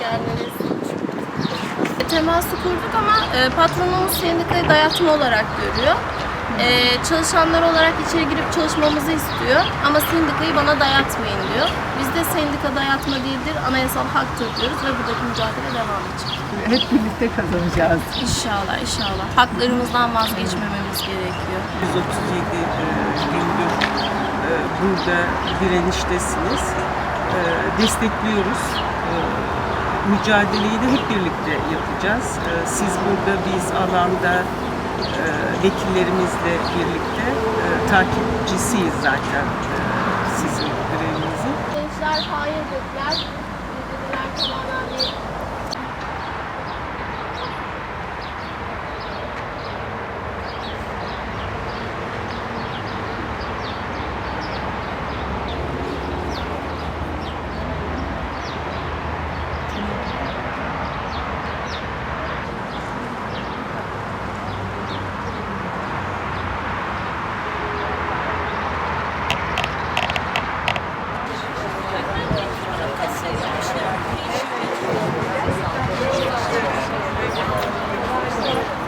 Geldiniz. Teması kurduk ama e, patronumuz sendikayı dayatma olarak görüyor. E, çalışanlar olarak içeri girip çalışmamızı istiyor ama sendikayı bana dayatmayın diyor. Biz de sendika dayatma değildir, anayasal haktır diyoruz ve buradaki mücadele devam edecek. Hep birlikte kazanacağız. İnşallah, inşallah. Haklarımızdan vazgeçmememiz gerekiyor. 137 e, gündür e, burada direniştesiniz. E, Destekliyoruz. Mücadeleyi de hep birlikte yapacağız. Siz burada, biz alanda vekillerimizle birlikte takipçisiyiz zaten hayır dediler.